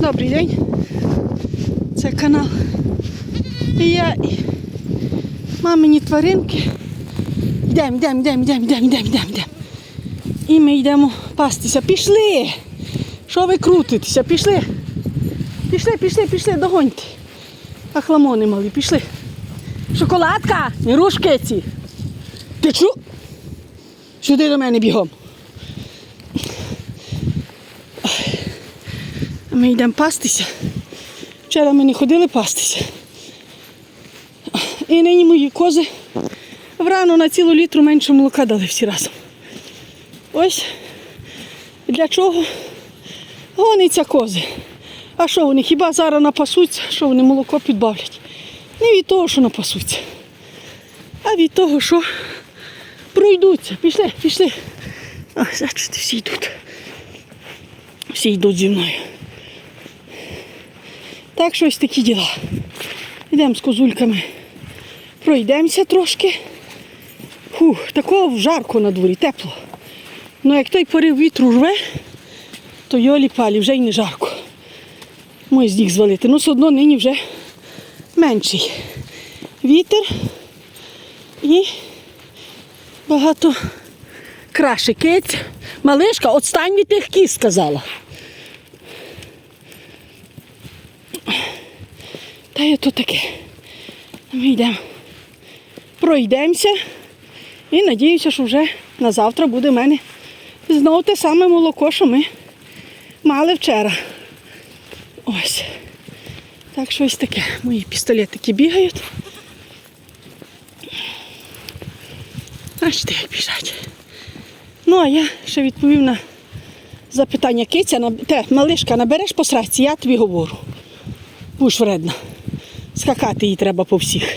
Добрий день. Це канал. І я і мамині тваринки. Йдемо, йдемо, йдемо, йдемо, йдемо, йдемо, йдемо, йдемо. І ми йдемо пастися. Пішли! Що ви крутитеся? Пішли. Пішли, пішли, пішли, догоньте. Ахламони малі, пішли. Шоколадка, не рушки ці. Ти чу? Сюди до мене бігом. Ми йдемо пастися. Вчора ми не ходили пастися. І нині мої кози врано на цілу літру менше молока дали всі разом. Ось для чого гоняться кози. А що вони? Хіба зараз напасуться, що вони молоко підбавлять? Не від того, що напасуться, а від того, що пройдуться. Пішли, пішли. А, бачите, всі йдуть. Всі йдуть зі мною. Так що ось такі діла. Йдемо з козульками. Пройдемося трошки. Фух, такого жарко на дворі, тепло. Ну як той порив вітру рве, то йолі палі вже й не жарко. Мой з них звалити. Ну, все одно нині вже менший. Вітер і багато краще. Кить, малишка, отстань від тих кіз, сказала. Та є то таке. Ми йдемо. Пройдемося і надіюся, що вже на завтра буде в мене знову те саме молоко, що ми мали вчора. Ось. Так що ось таке. Мої пістолетики бігають. Бачите, як біжать. Ну, а я ще відповів на запитання киця, те, малишка, набереш по сраці, я тобі говорю. Будеш вредна. Скакати їй треба по всіх.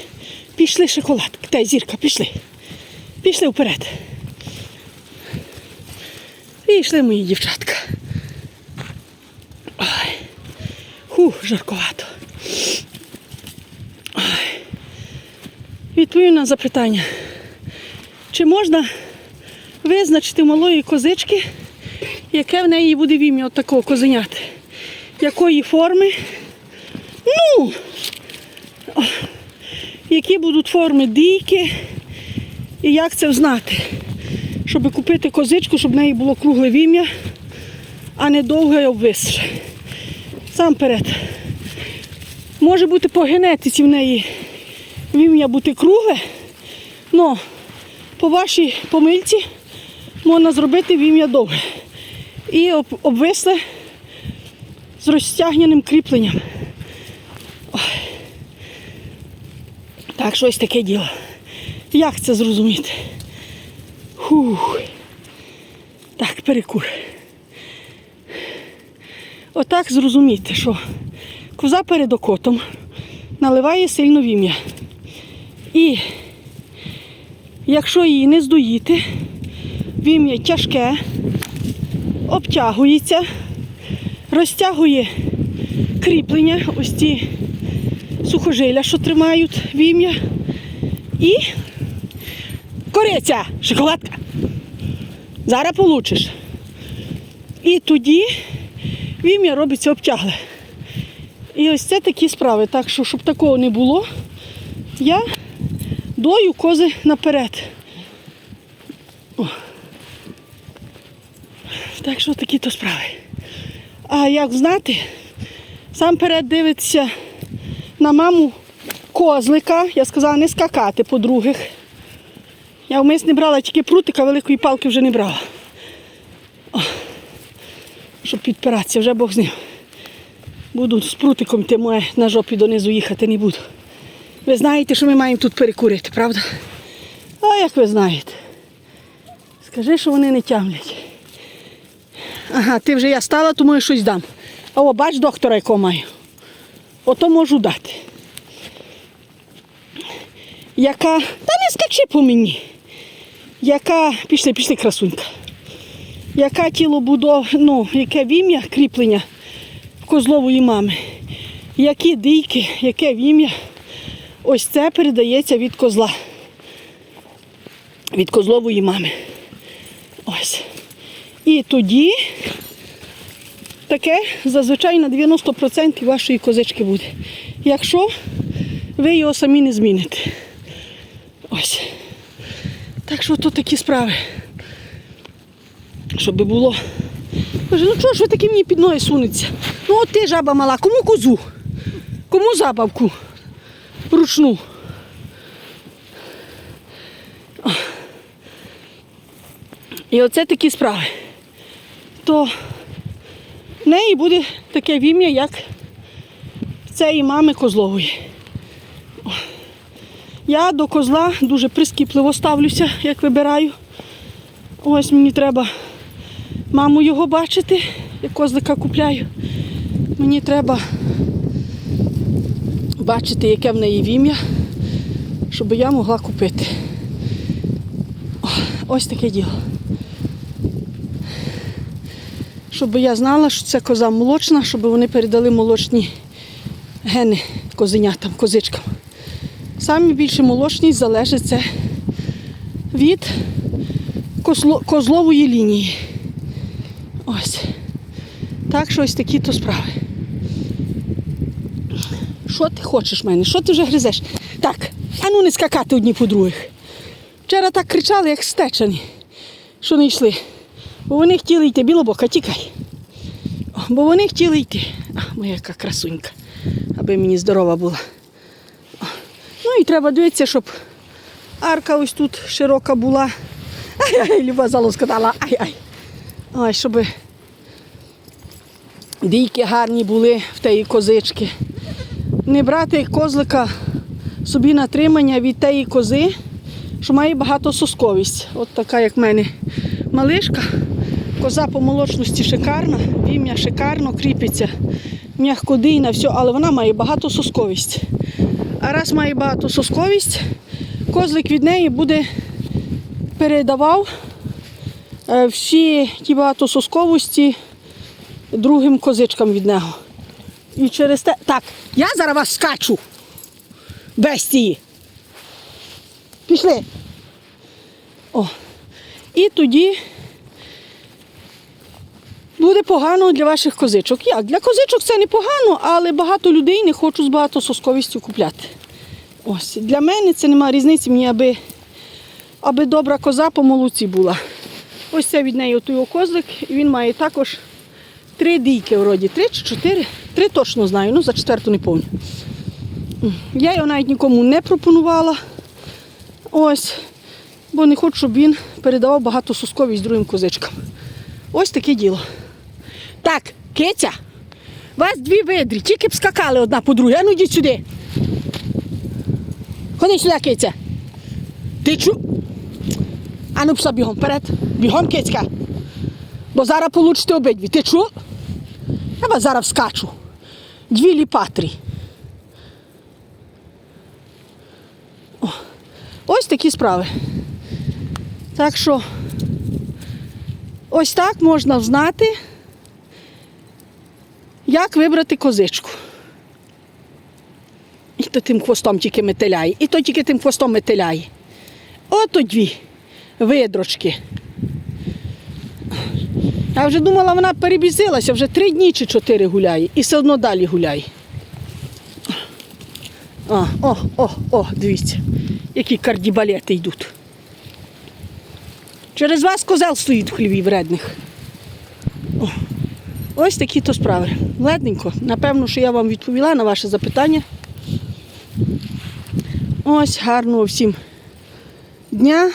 Пішли шоколадки. Та зірка, пішли. Пішли вперед. Пішли мої дівчатка. Ой. Хух, жарковато. Ой. Відповім на запитання. Чи можна визначити малої козички, яке в неї буде в ім'я от такого козеняти? Якої форми? Ну, які будуть форми дійки і як це взнати, щоб купити козичку, щоб в неї було кругле вім'я, а не довге і обвисше. Сам. Може бути по генетиці в неї вім'я бути кругле, але по вашій помильці можна зробити вім'я довге. І об- обвисле з розтягненим кріпленням. Так, щось таке діло. Як це зрозуміти? Фух. Так, перекур. Отак зрозуміти, що коза перед окотом наливає сильно вім'я. І якщо її не здоїти, вім'я тяжке, обтягується, розтягує кріплення, ось ці сухожилля, що тримають вім'я. І кориця, шоколадка. Зараз получиш. І тоді вім'я робиться обтягле. І ось це такі справи. Так що, щоб такого не було, я дою кози наперед. О. Так що такі то справи. А як знати, сам перед дивиться на маму козлика. Я сказала не скакати по других. Я вмис не брала, тільки прутика, великої палки вже не брала. О, щоб підпиратися, вже Бог з ним. Буду з прутиком йти, моє на жопі донизу їхати не буду. Ви знаєте, що ми маємо тут перекурити, правда? А як ви знаєте? Скажи, що вони не тямлять. Ага, ти вже я стала, тому я щось дам. О, бач доктора, якого маю. Ото можу дати. Яка. Та не скачи по мені. Яка. Пішли, пішли, красунька. Яка тілобудова, ну, яке вім'я кріплення козлової мами. Які дійки, яке вім'я. Ось це передається від козла. Від козлової мами. Ось. І тоді таке зазвичай на 90% вашої козички буде. Якщо ви його самі не зміните. Ось. Так що тут такі справи. Щоб було. Каже, ну чого ж ви такі мені під ноги сунеться? Ну от ти жаба мала, кому козу? Кому забавку? Ручну. І оце такі справи. То в неї буде таке вім'я, як цієї мами Козлової. Я до козла дуже прискіпливо ставлюся, як вибираю. Ось мені треба маму його бачити, як козлика купляю. Мені треба бачити, яке в неї вім'я, щоб я могла купити. Ось таке діло. Щоб я знала, що це коза молочна, щоб вони передали молочні гени козенятам, козичкам. Саме більше молочність залежить це від козло- козлової лінії. Ось. Так що ось такі то справи. Що ти хочеш в мене? Що ти вже гризеш? Так, а ну не скакати одні по других. Вчора так кричали, як стечені, що не йшли. Бо вони хотіли йти, білобока, тікай. Бо вони хотіли йти. А, моя яка красунька, аби мені здорова була. Ну і треба дивитися, щоб арка ось тут широка була. Ай-ай, Люба зало сказала, ай-ай. Ой, щоб дійки гарні були в тієї козички. Не брати козлика собі на тримання від тієї кози, що має багато сосковість. От така, як в мене малишка. Коза по молочності шикарна, вім'я шикарно, кріпиться, м'якодийна, все, але вона має багато сосковість. А раз має багато сосковість, козлик від неї буде передавав е, всі ті багатососковості другим козичкам від нього. І через те. Так, я зараз вас скачу. Бестії. Пішли. О. І тоді буде погано для ваших козичок. Як? Для козичок це не погано, але багато людей не хочуть з багатососковістю купляти. Ось. Для мене це немає різниці, мені аби, аби добра коза по молоці була. Ось це від неї той козлик, і він має також три дійки вроді. Три чи чотири? Три точно знаю, ну за четверту не пам'ятаю. Я його навіть нікому не пропонувала. Ось. Бо не хочу, щоб він передавав багато сусковість другим козичкам. Ось таке діло. Так, киця, вас дві видрі, тільки б скакали одна по другій. А ну йдіть сюди. Ходи сюди, киця. Ти чу. А ну пішла бігом вперед. Бігом, кицька. Бо зараз получите обидві. Ти чу? Я вас зараз вскачу. Дві ліпатрі. Ось такі справи. Так що ось так можна знати, як вибрати козичку. І то тим хвостом тільки метеляє, і то тільки тим хвостом метеляє. Ото дві видрочки. Я вже думала, вона перебізилася, вже три дні чи чотири гуляє і все одно далі гуляє. А, о, о, о, дивіться, які кардібалети йдуть. Через вас козел стоїть в хліві вредних. Ось такі то справи. Ледненько. Напевно, що я вам відповіла на ваше запитання. Ось гарного всім дня,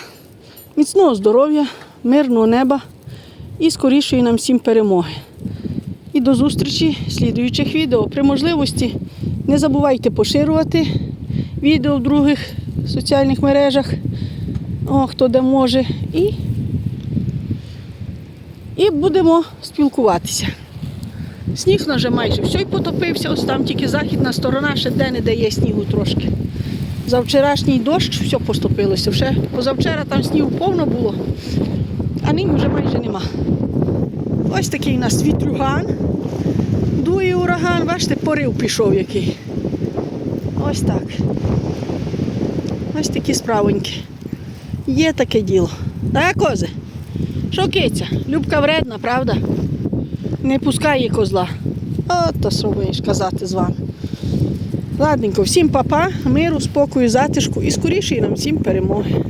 міцного здоров'я, мирного неба і скорішої нам всім перемоги. І до зустрічі в слідуючих відео. При можливості не забувайте поширювати відео в других соціальних мережах, о, хто де може. І, і будемо спілкуватися. Сніг вже майже все й потопився, ось там тільки західна сторона, ще де-не-де є снігу трошки. За вчорашній дощ все поступилося. Вже позавчора там снігу повно було, а нині вже майже нема. Ось такий у нас вітрюган. Дує ураган, бачите, порив пішов який. Ось так. Ось такі справоньки. Є таке діло. Так, кози? Що киця? Любка вредна, правда? Не пускає козла. От то що будеш казати з вами. Ладненько, всім папа, миру, спокою, затишку і скоріше нам всім перемоги.